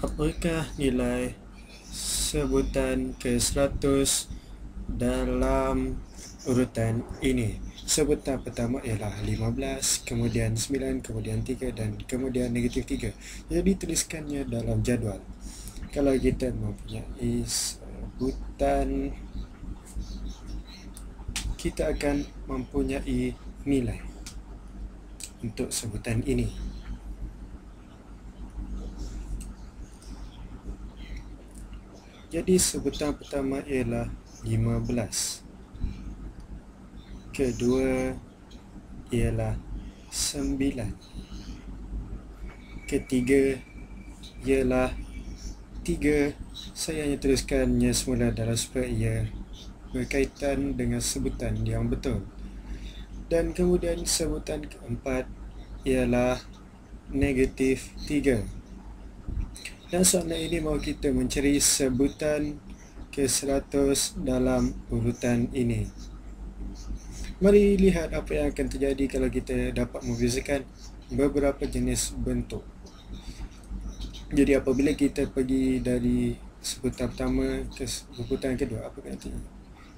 Apakah nilai sebutan ke-100 dalam urutan ini? Sebutan pertama ialah 15, kemudian 9, kemudian 3 dan kemudian negatif 3. Jadi tuliskannya dalam jadual. Kalau kita mempunyai sebutan kita akan mempunyai nilai untuk sebutan ini. Jadi sebutan pertama ialah 15 Kedua ialah 9 Ketiga ialah 3 Saya hanya tuliskannya semula dalam supaya ia berkaitan dengan sebutan yang betul. Dan kemudian sebutan keempat ialah negatif 3 dan soalan ini mahu kita mencari sebutan ke-100 dalam urutan ini. Mari lihat apa yang akan terjadi kalau kita dapat membezakan beberapa jenis bentuk. Jadi apabila kita pergi dari sebutan pertama ke sebutan kedua, apa kata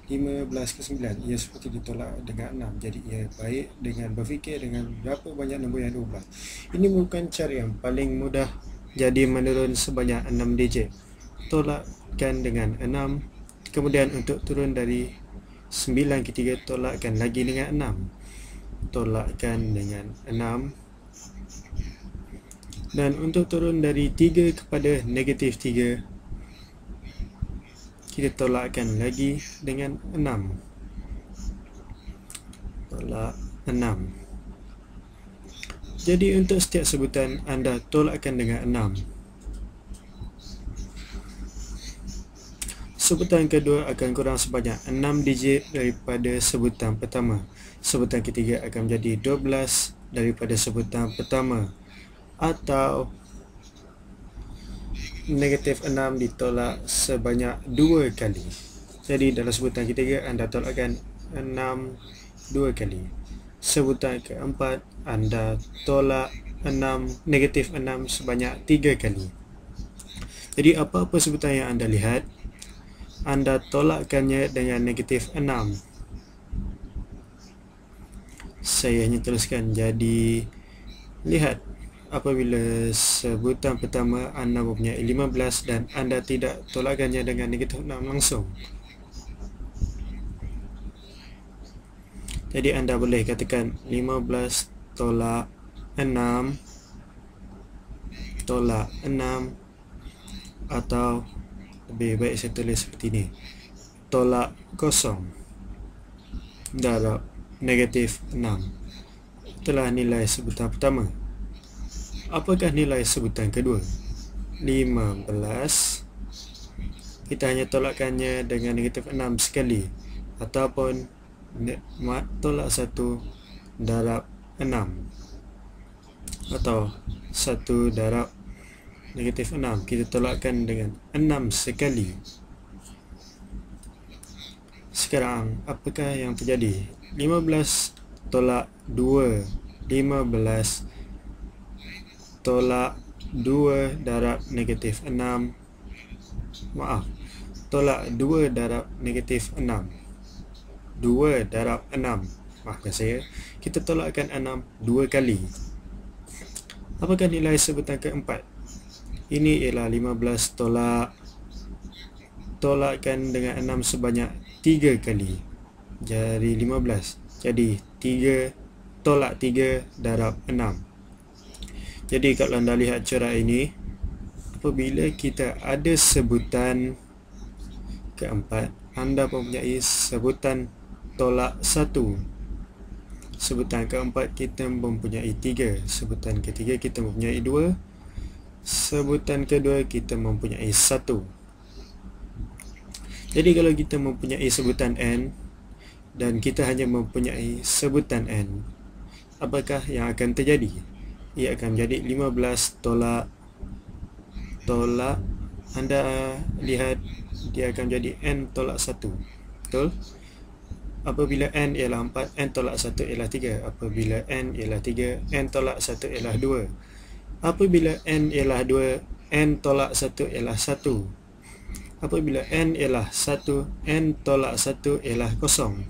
15 ke 9 ia seperti ditolak dengan 6 jadi ia baik dengan berfikir dengan berapa banyak nombor yang 12 ini bukan cara yang paling mudah jadi menurun sebanyak 6 digit. Tolakkan dengan 6 kemudian untuk turun dari 9 ke 3 tolakkan lagi dengan 6 tolakkan dengan 6 dan untuk turun dari 3 kepada negatif 3 kita tolakkan lagi dengan 6 tolak 6 jadi untuk setiap sebutan anda tolakkan dengan 6. Sebutan kedua akan kurang sebanyak 6 digit daripada sebutan pertama. Sebutan ketiga akan menjadi 12 daripada sebutan pertama. Atau negatif 6 ditolak sebanyak 2 kali. Jadi dalam sebutan ketiga anda tolakkan 6 2 kali sebutan keempat anda tolak 6 negatif 6 sebanyak 3 kali. Jadi apa-apa sebutan yang anda lihat anda tolakkannya dengan negatif 6 saya hanya teruskan. Jadi lihat apabila sebutan pertama anda mempunyai 15 dan anda tidak tolakkannya dengan negatif 6 langsung Jadi anda boleh katakan 15 tolak 6 tolak 6 atau lebih baik saya tulis seperti ini. Tolak kosong. Darab negatif 6 itulah nilai sebutan pertama. Apakah nilai sebutan kedua? 15 kita hanya tolakkannya dengan negatif 6 sekali. Ataupun mat tolak satu darab enam. Atau satu darab negatif enam. Kita tolakkan dengan enam sekali. Sekarang apakah yang terjadi? 15 tolak 2 15 tolak 2 darab negatif 6 maaf tolak 2 darab negatif 6 2 darab 6 Maafkan saya. Kita tolakkan 6 2 kali. Apakah nilai sebutan keempat? Ini ialah 15 tolak Tolakkan dengan 6 sebanyak 3 kali. Jadi 15 Jadi 3 Tolak 3 darab 6 Jadi kalau anda lihat cara ini Apabila kita ada sebutan Keempat Anda mempunyai sebutan tolak satu. Sebutan keempat kita mempunyai tiga. Sebutan ketiga kita mempunyai dua. Sebutan kedua kita mempunyai satu. Jadi kalau kita mempunyai sebutan N Dan kita hanya mempunyai sebutan N Apakah yang akan terjadi? Ia akan menjadi 15 tolak Tolak Anda lihat dia akan jadi N tolak 1 Betul? Apabila n ialah 4 n tolak 1 ialah 3 apabila n ialah 3 n tolak 1 ialah 2 apabila n ialah 2 n tolak 1 ialah 1 apabila n ialah 1 n tolak 1 ialah kosong.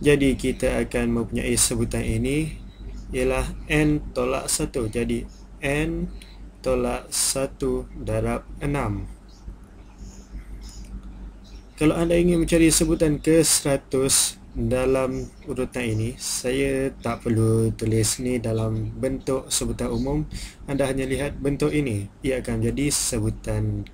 Jadi kita akan mempunyai sebutan ini ialah n tolak 1 jadi n tolak 1 darab 6 kalau anda ingin mencari sebutan ke 100 dalam urutan ini, saya tak perlu tulis ni dalam bentuk sebutan umum. Anda hanya lihat bentuk ini. Ia akan jadi sebutan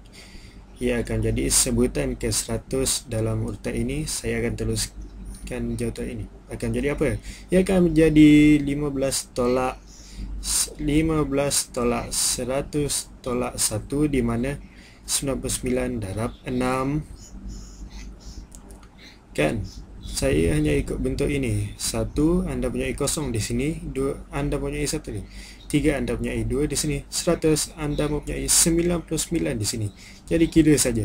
ia akan jadi sebutan ke 100 dalam urutan ini. Saya akan tuliskan jawapan ini. Akan jadi apa? Ia akan menjadi 15 tolak 15 tolak 100 tolak 1 di mana 99 darab 6 kan? Saya hanya ikut bentuk ini. Satu anda punya kosong di sini. Dua anda punya satu ni. Tiga anda punya dua di sini. Seratus anda mempunyai sembilan puluh sembilan di sini. Jadi kira saja.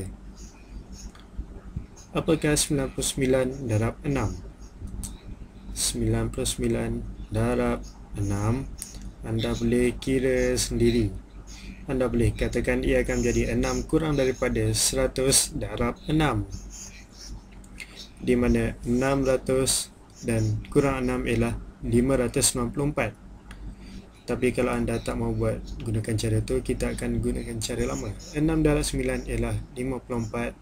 Apakah sembilan puluh sembilan darab enam? Sembilan puluh sembilan darab enam anda boleh kira sendiri. Anda boleh katakan ia akan menjadi enam kurang daripada seratus darab enam di mana 600 dan kurang 6 ialah 594 tapi kalau anda tak mau buat gunakan cara tu kita akan gunakan cara lama. 6 darab 9 ialah 54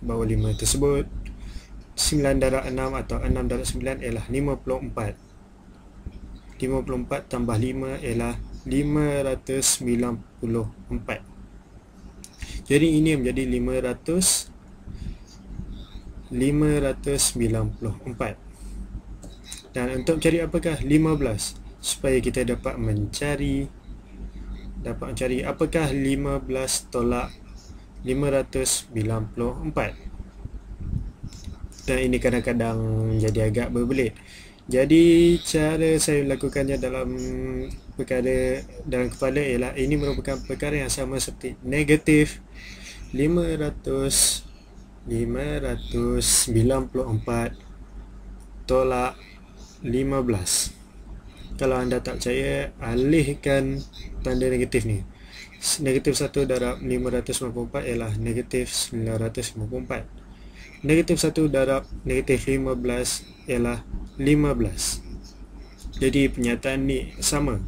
bawah 5 tersebut. 9 darab 6 atau 6 darab 9 ialah 54 54 tambah 5 ialah 594 jadi ini menjadi 500 594 dan untuk cari apakah 15 supaya kita dapat mencari dapat mencari apakah 15 tolak 594 dan ini kadang-kadang jadi agak berbelit. Jadi cara saya lakukannya dalam perkara dalam kepala ialah ini merupakan perkara yang sama seperti negatif 500 594 tolak 15 kalau anda tak percaya alihkan tanda negatif ni. Negatif 1 darab 594 ialah negatif 954 negatif 1 darab negatif 15 ialah 15 jadi penyataan ni sama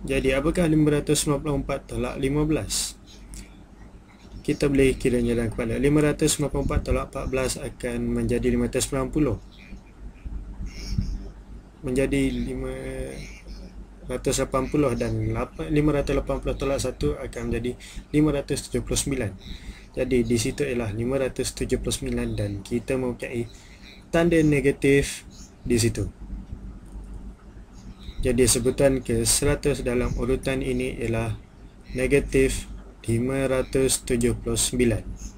Jadi apakah 594 tolak 15? Kita boleh kiranya dalam kepala. 594 tolak 14 akan menjadi 590 Menjadi 580 dan 580 tolak 1 akan menjadi 579 Jadi di situ ialah 579 dan kita mempunyai tanda negatif di situ jadi sebutan ke 100 dalam urutan ini ialah negatif 579.